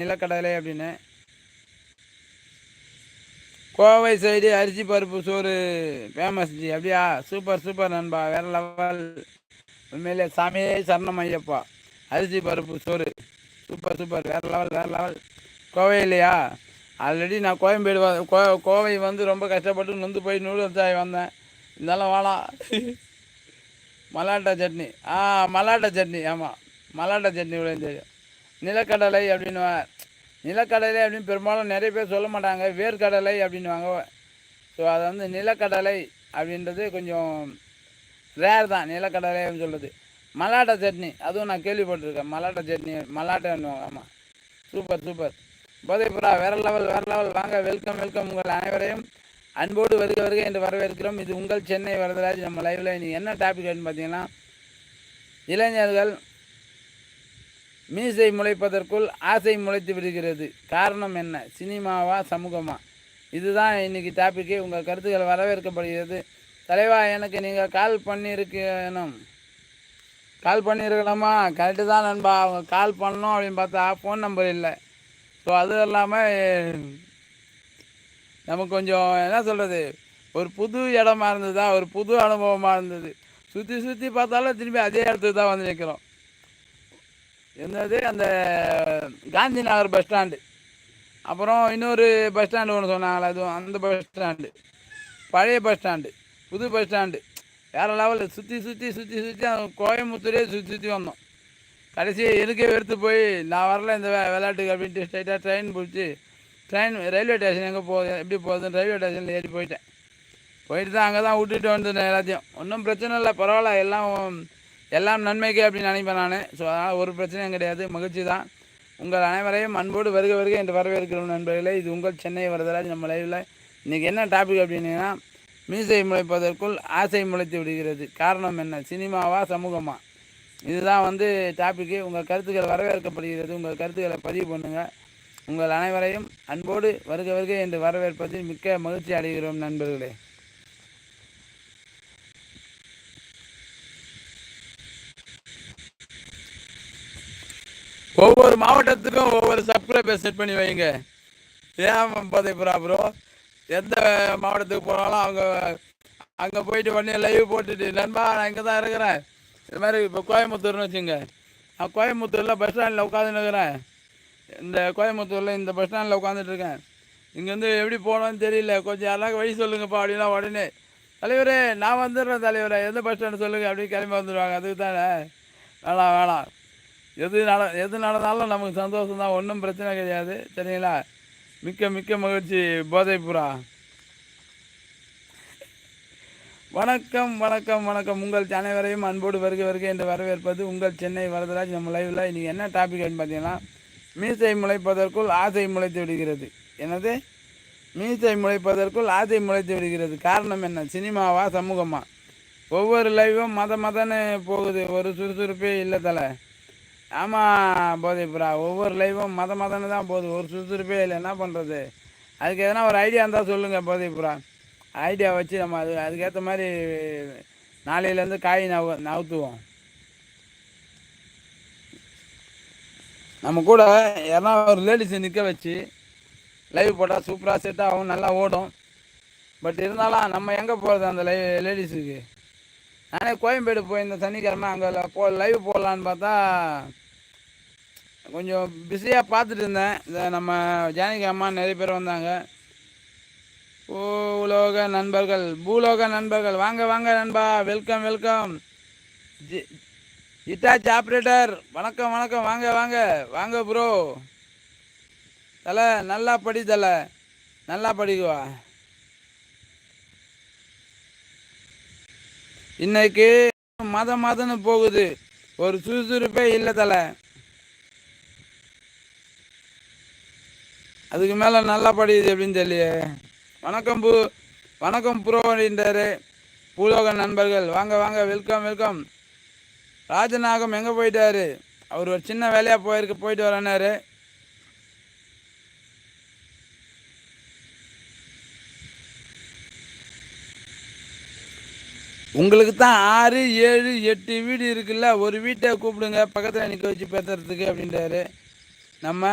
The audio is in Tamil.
நிலக்கடலை அப்படின்னு. கோவை சைடு அரிசி பருப்பு சோறு ஃபேமஸ் ஜி. அப்படியா? சூப்பர் சூப்பர் நண்பா. வேற லெவல் உண்மையிலே சாமியே சரணம் ஐயப்பா. அரிசி பருப்பு சோறு. சூப்பர் சூப்பர் வேற லெவல் வேற லெவல் கோவை இல்லையா? ஆல்ரெடி நான் கோயம்பேடு கோ கோவை வந்து ரொம்ப கஷ்டப்பட்டு நொந்து போய் நூடுல்ஸ் சாய் வந்தேன். இருந்தாலும் வாழா மலாட்டா சட்னி. ஆ மலாட்டா சட்னி. ஆமாம் மலாட்டா சட்னி இவ்வளோ தெரியும் நிலக்கடலை அப்படின்னு நிலக்கடலை அப்படின்னு பெரும்பாலும் நிறைய பேர் சொல்ல மாட்டாங்க. வேர்க்கடலை அப்படின்னுவாங்க. ஸோ அது வந்து நிலக்கடலை அப்படின்றது கொஞ்சம் ரேர் தான். நிலக்கடலை அப்படின்னு சொல்கிறது மலாட்டை சட்னி அதுவும் நான் கேள்விப்பட்டிருக்கேன். மலாட்டை சட்னி மலாட்டான்னுவாங்க ஆமாம் சூப்பர் சூப்பர் போதைப்புறா வேற லெவல் வேற லெவல் வாங்க வெல்கம் வெல்கம் உங்கள் அனைவரையும். அன்போடு வருக வருக என்று வரவேற்கிறோம். இது உங்கள் சென்னை வரதராஜ். நம்ம லைவில் இன்றைக்கி என்ன டாபிக் அப்படின்னு பார்த்தீங்கன்னா இளைஞர்கள் மீசை முளைப்பதற்குள் ஆசை முளைத்து விடுகிறது. காரணம் என்ன? சினிமாவா சமூகமா? இதுதான் இன்னைக்கு டாப்பிக்கு உங்கள் கருத்துக்கள் வரவேற்கப்படுகிறது. தலைவா எனக்கு நீங்கள் கால் பண்ணியிருக்கணும். கால் பண்ணியிருக்கலாமா கரெக்டு தான் நண்பா. அவங்க கால் பண்ணணும் அப்படின்னு பார்த்தா ஃபோன் நம்பர் இல்லை. ஸோ அதுவும் இல்லாமல் நமக்கு கொஞ்சம் என்ன சொல்கிறது ஒரு புது இடமா இருந்ததா? ஒரு புது அனுபவமாக இருந்தது. சுற்றி சுற்றி பார்த்தாலும் திரும்பி அதே இடத்துக்கு தான் வந்து நிற்கிறோம் என்னது அந்த காந்தி நகர் பஸ் ஸ்டாண்டு அப்புறம் இன்னொரு பஸ் ஸ்டாண்டு ஒன்று சொன்னாங்களே அதுவும் அந்த பஸ் ஸ்டாண்டு பழைய பஸ் ஸ்டாண்டு புது பஸ் ஸ்டாண்டு வேறு லெவலில் சுற்றி சுற்றி சுற்றி சுற்றி கோயம்புத்தூரே சுற்றி சுற்றி வந்தோம். கடைசி எனக்கே எடுத்து போய் நான் வரல இந்த விளையாட்டுக்கு அப்படின்ட்டு ஸ்ட்ரைட்டாக ட்ரெயின் பிடிச்சி ட்ரெயின் ரயில்வே ஸ்டேஷன் எங்கே போகுது எப்படி போகுதுன்னு ரயில்வே ஸ்டேஷனில் ஏறி போயிட்டேன். போயிட்டு தான் அங்கே தான் விட்டுட்டு வந்துட்டேன் எல்லாத்தையும். ஒன்றும் பிரச்சனை இல்லை பரவாயில்ல எல்லாம் எல்லாம் நன்மைக்கு அப்படின்னு நினைப்பேன் நான். ஸோ அதனால் ஒரு பிரச்சனையும் கிடையாது. மகிழ்ச்சி தான். உங்கள் அனைவரையும் அன்போடு வருக வருக என்று வரவேற்கிறோம் நண்பர்களே. இது உங்கள் சென்னை வரதராஜ் நம்ம லைவில் இன்றைக்கி என்ன டாபிக் அப்படின்னா மீசை முளைப்பதற்குள் ஆசை முளைத்து விடுகிறது. காரணம் என்ன? சினிமாவா சமூகமா? இதுதான் வந்து டாபிக்கு உங்கள் கருத்துக்கள் வரவேற்கப்படுகிறது. உங்கள் கருத்துக்களை பதிவு பண்ணுங்கள் உங்கள் அனைவரையும் அன்போடு வருக வருக என்று வரவேற்பதில் மிக்க மகிழ்ச்சி அடைகிறோம் நண்பர்களே. ஒவ்வொரு மாவட்டத்துக்கும் ஒவ்வொரு சப்ஸ்கிரைபர் செட் பண்ணி வைங்க. ஏன் பதைப்புறா ப்ரோ எந்த மாவட்டத்துக்கு போனாலும் அவங்க அங்கே போயிட்டு உடனே லைவ் போட்டுட்டு நண்பா நான் இங்கே தான் இருக்கிறேன். இது மாதிரி இப்போ கோயம்புத்தூர்னு வச்சுங்க. நான் கோயம்புத்தூரில் பஸ் ஸ்டாண்டில் உட்காந்துன்னு இருக்கிறேன். இந்த கோயம்புத்தூரில் இந்த பஸ் ஸ்டாண்டில் உட்காந்துட்டு இருக்கேன். இங்கேருந்து எப்படி போகணும்னு தெரியல. கொஞ்சம் யாராவது வழி சொல்லுங்கப்பா அப்படின்னா உடனே தலைவரே நான் வந்துடுறேன் தலைவரே. எந்த பஸ் ஸ்டாண்டு சொல்லுங்கள் அப்படின்னு கிளம்பி வந்துடுவாங்க. அதுக்கு தானே வேணாம் வேணாம். எது நட எது நடந்தாலும் நமக்கு சந்தோஷம் தான் ஒன்றும் பிரச்சனை கிடையாது. சரிங்களா? மிக்க மிக்க மகிழ்ச்சி போதைப்புறா வணக்கம் வணக்கம் வணக்கம். உங்கள் அனைவரையும் அன்போடு வருகை வருகை என்று வரவேற்பது உங்கள் சென்னை வரதராஜ் நம்ம லைவில் இன்றைக்கி என்ன டாபிக் பார்த்தீங்கன்னா மீசை முளைப்பதற்குள் ஆசை முளைத்து விடுகிறது. என்னது? மீசை முளைப்பதற்குள் ஆசை முளைத்து விடுகிறது. காரணம் என்ன? சினிமாவா சமூகமா? ஒவ்வொரு லைவும் மத மதன்னு போகுது. ஒரு சுறுசுறுப்பே இல்லை தலை. ஆமாம் போதைப்புறா ஒவ்வொரு லைவும் மத மதன்னு தான் போகுது. ஒரு சுறுசுறுப்பே இல்லை. என்ன பண்ணுறது அதுக்கு எதனா ஒரு ஐடியா இருந்தால் சொல்லுங்கள் போதைப்புறா ஐடியா வச்சு நம்ம அது அதுக்கேற்ற மாதிரி நாளையிலேருந்து காய் நவ நவுத்துவோம். நம்ம கூட யாரா ஒரு லேடிஸை நிற்க வச்சு லைவ் போட்டால் சூப்பராக செட் ஆகும் நல்லா ஓடும். பட் இருந்தாலும் நம்ம எங்கே போகிறது அந்த லைவ் லேடிஸுக்கு நானே கோயம்பேடு போயிருந்தேன் சனிக்கிழமை அங்கே போ லைவ் போடலான்னு பார்த்தா கொஞ்சம் பிஸியாக பார்த்துட்டு இருந்தேன். இந்த நம்ம ஜானகி அம்மா நிறைய பேர் வந்தாங்க. பூலோக நண்பர்கள் பூலோக நண்பர்கள் வாங்க வாங்க நண்பா வெல்கம் வெல்கம் ஜி இட்டாச் ஆப்ரேட்டர் வணக்கம் வணக்கம் வாங்க வாங்க வாங்க ப்ரோ தலை நல்லா படி தலை. நல்லா படிக்குவா. இன்னைக்கு மத மதன்னு போகுது. ஒரு சுறுசுறுப்பே இல்லை தலை. அதுக்கு மேலே நல்லா படியுது அப்படின்னு தெரியலையே. வணக்கம் பூ வணக்கம் ப்ரோ அப்படின்றாரு. பூலோக நண்பர்கள் வாங்க வாங்க வெல்கம் வெல்கம். ராஜநாகம் எங்கே போயிட்டாரு? அவர் ஒரு சின்ன வேலையாக போயிருக்கு போயிட்டு வரேன்னாரு. உங்களுக்கு தான் ஆறு ஏழு எட்டு வீடு இருக்குல்ல ஒரு வீட்டை கூப்பிடுங்க பக்கத்தில் நிற்க வச்சு பேசுறதுக்கு அப்படின்றாரு. நம்ம